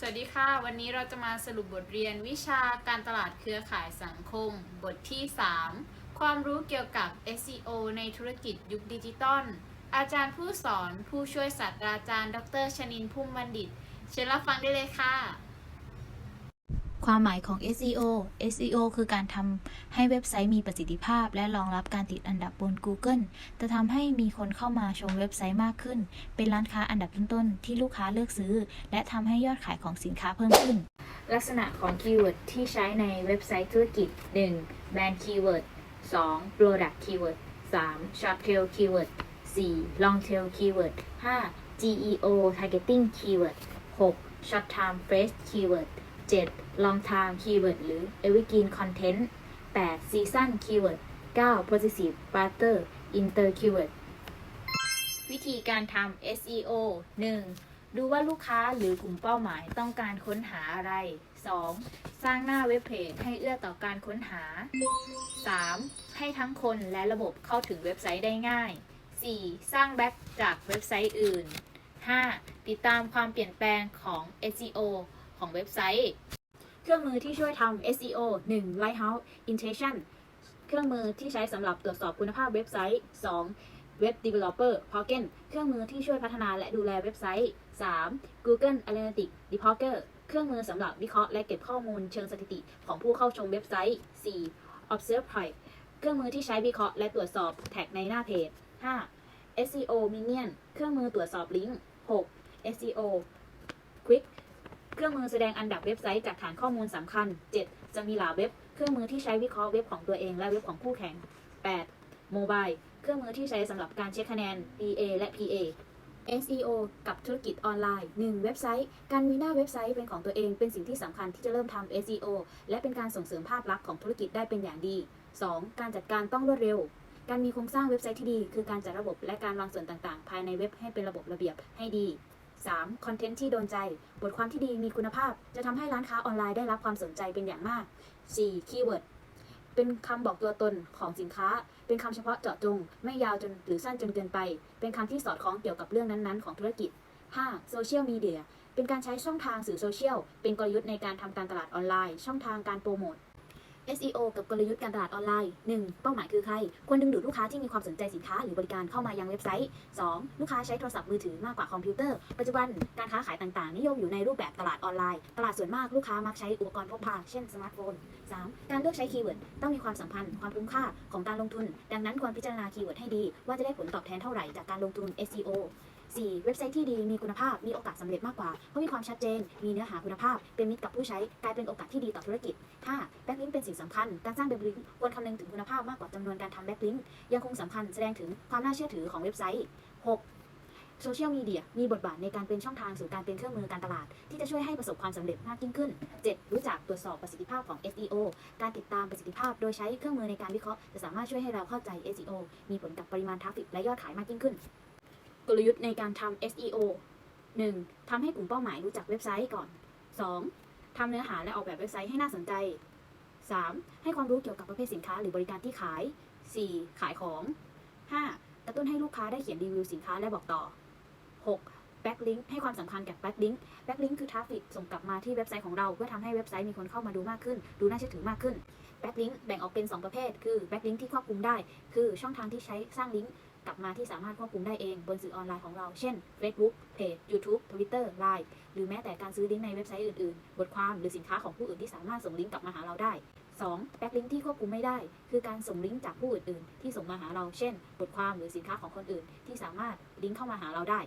สวัสดีค่ะ วันนี้เราจะมาสรุปบทเรียนวิชาการตลาดเครือข่ายสังคม บทที่ 3 ความรู้เกี่ยวกับ SEO ในธุรกิจยุคดิจิตอลอาจารย์ผู้สอนผู้ช่วยศาสตราจารย์ ดรชนินพุ่มบัณฑิต เชิญรับฟังได้เลยค่ะ ความหมายของ SEO SEO คือการทำให้เว็บไซต์มีประสิทธิภาพ และรองรับการติดอันดับบน Google จะทำให้มีคนเข้ามาชมเว็บไซต์มากขึ้น เป็นร้านค้าอันดับต้นๆ ที่ลูกค้าเลือกซื้อ และทำให้ยอดขายของสินค้าเพิ่มขึ้น ลักษณะของคีย์เวิร์ดที่ใช้ในเว็บไซต์ธุรกิจ 1. Brand Keyword 2. Product Keyword 3. Short Tail Keyword 4. Long Tail Keyword 5. GEO Targeting Keyword 6. Short Term Phrase Keyword 7. Long Term Keyword หรือ Evergreen Content 8. Season Keyword 9. Possessive Barter Inter Keyword วิธีการทำ SEO 1. ดูว่าลูกค้าหรือกลุ่มเป้าหมายต้องการค้นหาอะไร 2. สร้างหน้าเว็บเพจให้เอื้อต่อการค้นหา 3. ให้ทั้งคนและระบบเข้าถึงเว็บไซต์ได้ง่าย 4. สร้างแบ็กจากเว็บไซต์อื่น 5. ติดตามความเปลี่ยนแปลงของ SEO ของเว็บไซต์ เครื่องมือที่ช่วยทำ SEO 1. Lighthouse Intention เครื่องมือที่ใช้สำหรับตรวจสอบคุณภาพเว็บไซต์ 2. Web Developer Token เครื่องมือที่ช่วยพัฒนาและดูแลเว็บไซต์ 3. Google Analytics Debugger เครื่องมือสำหรับวิเคราะห์และเก็บข้อมูลเชิงสถิติของผู้เข้าชมเว็บไซต์ 4. Observe Type เครื่องมือที่ใช้วิเคราะห์และตรวจสอบแท็กในหน้าเพจ 5. SEO Minion เครื่องมือตรวจสอบลิงก์ 6. SEO Quick เครื่อง มือแสดงอันดับเว็บไซต์จากฐานข้อมูลสำคัญ 7. จะมีหลาเว็บ เครื่องมือที่ใช้วิเคราะห์เว็บของตัวเองและเว็บของคู่แข่ง 8. Mobile เครื่องมือที่ใช้สำหรับการเช็คคะแนน PA และ PA SEO กับธุรกิจออนไลน์ 1. เว็บไซต์ การมีหน้าเว็บไซต์เป็นของตัวเองเป็นสิ่งที่สำคัญที่จะเริ่มทำ SEO และเป็นการส่งเสริมภาพลักษณ์ของธุรกิจได้เป็นอย่างดี 2. การจัดการต้องรวดเร็ว การมีโครงสร้างเว็บไซต์ที่ดี คือการจัดระบบและการวางส่วนต่างๆ ภายในเว็บให้เป็นระบบระเบียบให้ดี 3. คอนเทนต์ที่โดนใจ บทความที่ดีมีคุณภาพ จะทำให้ร้านค้าออนไลน์ได้รับความสนใจเป็นอย่างมาก 4. คีย์เวิร์ดเป็นคำบอกตัวตนของสินค้า เป็นคำเฉพาะเจาะจง ไม่ยาวจนหรือสั้นจนเกินไป เป็นคำที่สอดคล้องเกี่ยวกับเรื่องนั้นๆ ของธุรกิจ 5. โซเชียลมีเดียเป็นการใช้ช่องทางสื่อโซเชียล เป็นกลยุทธ์ในการทำการตลาดออนไลน์ ช่องทางการโปรโมท SEO กับกลยุทธ์การตลาดออนไลน์ 1. เป้าหมายคือใคร ควรดึงดูดลูกค้าที่มีความสนใจสินค้าหรือบริการเข้ามายังเว็บไซต์ 2. ลูกค้าใช้โทรศัพท์มือถือมากกว่าคอมพิวเตอร์ ปัจจุบันการค้าขายต่างๆ นิยมอยู่ในรูปแบบตลาดออนไลน์ ตลาดส่วนมากลูกค้ามักใช้อุปกรณ์พกพา เช่นสมาร์ทโฟน 3. การเลือกใช้คีย์เวิร์ดต้องมีความสัมพันธ์ ความคุ้มค่าของการลงทุน ดังนั้นควรพิจารณาคีย์เวิร์ดให้ดี ว่าจะได้ผลตอบแทนเท่าไหร่จากการลงทุน SEO 4. เว็บไซต์ที่ดีมีคุณภาพมีโอกาสสำเร็จมากกว่า เพราะมีความชัดเจน มีเนื้อหาคุณภาพ เป็นมิตรกับผู้ใช้ กลายเป็นโอกาสที่ดีต่อธุรกิจ 5. แบ็กลิงก์เป็นสิ่งสำคัญ การสร้างแบ็กลิงก์ควรคำนึงถึงคุณภาพมากกว่าจำนวนการทำแบ็กลิงก์ยังคงสำคัญแสดงถึงความน่าเชื่อถือของเว็บไซต์ 6. โซเชียลมีเดียมีบทบาทในการเป็นช่องทางสู่การเป็นเครื่องมือการตลาด ที่จะช่วยให้ประสบความสำเร็จมากยิ่งขึ้น 7. รู้จักตรวจสอบประสิทธิภาพของ SEO การติดตามประสิทธิภาพโดยใช้เครื่องมือในการวิเคราะห์ จะสามารถช่วยให้เราเข้าใจ SEO มีผลกับปริมาณทราฟฟิกและยอดขายมากยิ่งขึ้น กลยุทธ์ในการทำ SEO 1. ทำให้กลุ่มเป้าหมายรู้จักเว็บไซต์ก่อน 2. ทำเนื้อหาและออกแบบเว็บไซต์ให้น่าสนใจ 3. ให้ความรู้เกี่ยวกับประเภทสินค้าหรือบริการที่ขาย 4. ขายของ 5. กระตุ้นให้ลูกค้าได้เขียนรีวิวสินค้าและบอกต่อ 6. Backlink ให้ความสำคัญกับ Backlink Backlink คือทราฟฟิกส่งกลับมาที่เว็บไซต์ของเรา เพื่อทำให้เว็บไซต์มีคนเข้ามาดูมากขึ้น ดูน่าเชื่อถือมากขึ้น Backlink แบ่งออกเป็น 2 ประเภท คือ Backlink ที่ควบคุมได้ คือช่องทางที่ใช้สร้างลิงก์ กลับมาที่สามารถควบคุมได้เองบนสื่อออนไลน์ของเรา เช่น Facebook เพจ YouTube Twitter Line หรือแม้แต่การซื้อลิงก์ในเว็บไซต์อื่นๆ บทความหรือสินค้าของผู้อื่นที่สามารถส่งลิงก์กลับมาหาเราได้ 2. แบ็กลิงก์ที่ควบคุมไม่ได้ คือการส่งลิงก์จากผู้อื่นๆ ที่ส่งมาหาเรา เช่น บทความหรือสินค้าของคนอื่น ที่สามารถลิงก์เข้ามาหาเราได้